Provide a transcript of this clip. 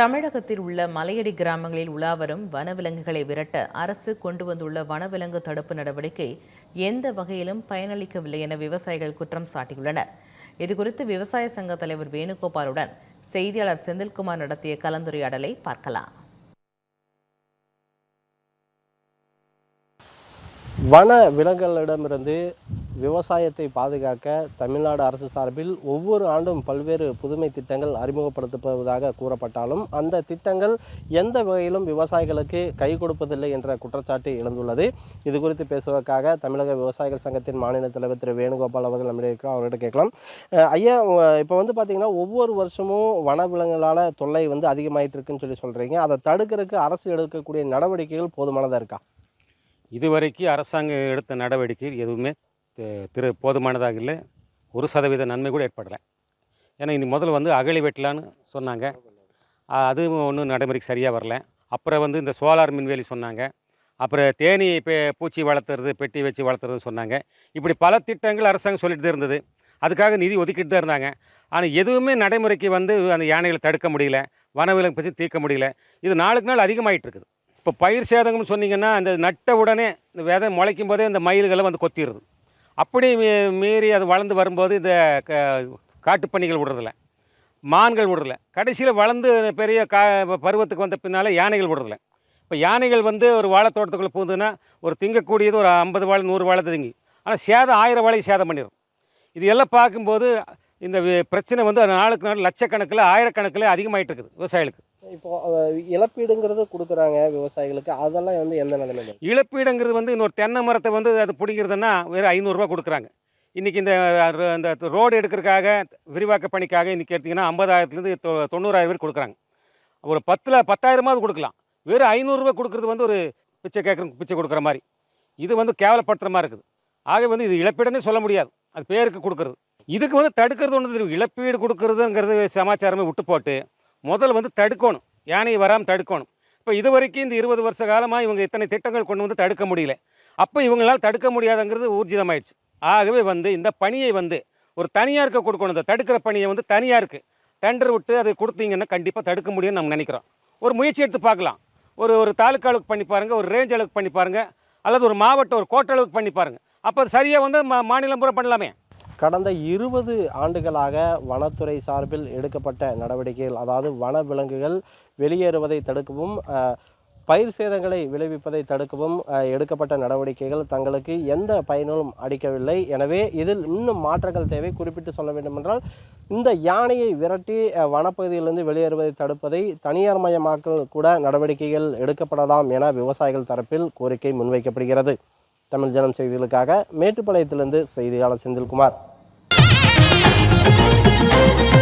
தமிழகத்தில் உள்ள மலையடி கிராமங்களில் உலாவரும் வனவிலங்குகளை விரட்ட அரசு கொண்டு வந்துள்ள வனவிலங்கு தடுப்பு நடவடிக்கை எந்த வகையிலும் பயனளிக்கவில்லை என விவசாயிகள் குற்றம் சாட்டியுள்ளனர். இதுகுறித்து விவசாய சங்க தலைவர் வேணுகோபாலுடன் செய்தியாளர் செந்தில்குமார் நடத்திய கலந்துரையாடலை பார்க்கலாம். வன விலங்குகளிடமிருந்து விவசாயத்தை பாதுகாக்க தமிழ்நாடு அரசு சார்பில் ஒவ்வொரு ஆண்டும் பல்வேறு புதுமை திட்டங்கள் அறிமுகப்படுத்தப்படுவதாக கூறப்பட்டாலும் அந்த திட்டங்கள் எந்த வகையிலும் விவசாயிகளுக்கு கை கொடுப்பதில்லை என்ற குற்றச்சாட்டு எழுந்துள்ளது. இது குறித்து பேசுவதற்காக தமிழக விவசாயிகள் சங்கத்தின் மாநில தலைவர் திரு வேணுகோபால் அவர்கள் நம்மிடையே இருக்கிறோம் அவர்கிட்ட கேட்கலாம். ஐயா இப்போ வந்து பார்த்தீங்கன்னா ஒவ்வொரு வருஷமும் வனவிலங்குகளால் தொல்லை வந்து அதிகமாயிட்டு இருக்குன்னு சொல்லி சொல்கிறீங்க அதை தடுக்கிறதுக்கு அரசு எடுக்கக்கூடிய நடவடிக்கைகள் போதுமானதாக இருக்கா? இதுவரைக்கும் அரசாங்கம் எடுத்த நடவடிக்கைகள் எதுவுமே திரு போதுமானதாக இல்லை. ஒரு சதவீத நன்மை கூட ஏற்படலை. ஏன்னா இனி முதல்ல வந்து அகழி வெட்டலான்னு சொன்னாங்க. அதுவும் ஒன்றும் நடைமுறைக்கு சரியாக வரல. அப்புறம் வந்து இந்த சோலார் மின்வேலி சொன்னாங்க. அப்புறம் தேனி இப்போ பூச்சி வளர்த்துறது பெட்டி வச்சு வளர்த்துறது சொன்னாங்க. இப்படி பல திட்டங்கள் அரசாங்கம் சொல்லிட்டு தான் இருந்தது. அதுக்காக நிதி ஒதுக்கிட்டு தான் இருந்தாங்க. ஆனால் எதுவுமே நடைமுறைக்கு வந்து அந்த யானைகளை தடுக்க முடியல. வனவிலங்கு பிரச்சனை தீர்க்க முடியல. இது நாளுக்கு நாள் அதிகமாகிட்டு இருக்குது. இப்போ பயிர் சேதம்னு சொன்னீங்கன்னா அந்த நட்ட உடனே இந்த விதை முளைக்கும் போதே இந்த மயில்களை வந்து கொத்திடுது. அப்படி மீ- மீறி அது வளர்ந்து வரும்போது இந்த க விடுறதில்ல. மான்கள் விடுறதில்ல. கடைசியில் வளர்ந்து பெரிய கா பருவத்துக்கு வந்த பின்னால் யானைகள் விடுறதில்ல. இப்போ யானைகள் வந்து ஒரு வாழைத்தோட்டத்துக்குள்ளே பூந்துன்னா ஒரு திங்கக்கூடியது ஒரு ஐம்பது வாழை நூறு வாழை திங்கி ஆனால் சேதம் ஆயிரம் வாழை சேதம் பண்ணிடும். இது எல்லாம் பார்க்கும்போது இந்த பிரச்சனை வந்து நாளுக்கு நாள் லட்சக்கணக்கில் ஆயிரக்கணக்கில் அதிகமாகிட்டு இருக்குது விவசாயிகளுக்கு. இப்போ இழப்பீடுங்கிறது கொடுக்குறாங்க விவசாயிகளுக்கு. அதெல்லாம் வந்து எந்த நிலைமையில இழப்பீடுங்கிறது வந்து இன்னொரு தென்னை மரத்தை வந்து அது பிடிங்கிறதுன்னா வெறும் ஐநூறுரூவா கொடுக்குறாங்க. இன்றைக்கி இந்த இந்த ரோடு எடுக்கிறதுக்காக விரிவாக்க பணிக்காக இன்றைக்கி எடுத்திங்கன்னா ஐம்பதாயிரத்துலேருந்து தொ தொண்ணூறாயிரம் பேர் கொடுக்குறாங்க. ஒரு பத்தில் பத்தாயிரமாவது கொடுக்கலாம். வெறும் ஐநூறுரூவா கொடுக்குறது வந்து ஒரு பிச்சை கேட்குற பிச்சை கொடுக்குற மாதிரி. இது வந்து கேவலப்படுத்துகிற மாதிரி இருக்குது. ஆக வந்து இது இழப்பீடுன்னு சொல்ல முடியாது. அது பேருக்கு கொடுக்குறது. இதுக்கு வந்து தடுக்கிறது ஒன்று தெரியும். இழப்பீடு கொடுக்குறதுங்கிறது சமாச்சாரமே விட்டு போட்டு முதல்ல வந்து தடுக்கணும். யானை வராமல் தடுக்கணும். இப்போ இது வரைக்கும் இந்த இருபது வருஷ காலமாக இவங்க இத்தனை திட்டங்கள் கொண்டு வந்து தடுக்க முடியல. அப்போ இவங்களால் தடுக்க முடியாதுங்கிறது ஊர்ஜிதமாயிடுச்சு. ஆகவே வந்து இந்த பணியை வந்து ஒரு தனியாருக்கு கொடுக்கணும். இந்த தடுக்கிற பணியை வந்து தனியாருக்கு. டெண்டர் விட்டு அதை கொடுத்தீங்கன்னா கண்டிப்பாக தடுக்க முடியும்னு நம்ம நினைக்கிறோம். ஒரு முயற்சி எடுத்து பார்க்கலாம். ஒரு ஒரு தாலுக்கா அளவுக்கு பண்ணி பாருங்கள் ஒரு ரேஞ்ச் அளவுக்கு பண்ணி பாருங்கள் அல்லது ஒரு மாவட்டம் ஒரு கோட்ட அளவுக்கு பண்ணி பாருங்கள் அப்போ அது சரியாக வந்து மா மாநிலம் பூரா பண்ணலாமே. கடந்த இருபது ஆண்டுகளாக வனத்துறை சார்பில் எடுக்கப்பட்ட நடவடிக்கைகள் அதாவது வன விலங்குகள் வெளியேறுவதை தடுக்கவும் பயிர் சேதங்களை விளைவிப்பதை தடுக்கவும் எடுக்கப்பட்ட நடவடிக்கைகள். தங்களுக்கு எந்த பயனும் அளிக்கவில்லை எனவே இதில் இன்னும் மாற்றங்கள் தேவை. குறிப்பிட்டு சொல்ல வேண்டுமென்றால் இந்த யானையை விரட்டி வனப்பகுதியிலிருந்து வெளியேறுவதை தடுப்பதை தனியார் மயமாக்கல் கூட நடவடிக்கைகள் எடுக்கப்படலாம் என விவசாயிகள் தரப்பில் கோரிக்கை முன்வைக்கப்படுகிறது. தமிழ் ஜனம் செய்திகளுக்காக மேட்டுப்பாளையத்திலிருந்து செய்தியாளர் செந்தில்குமார். thank you.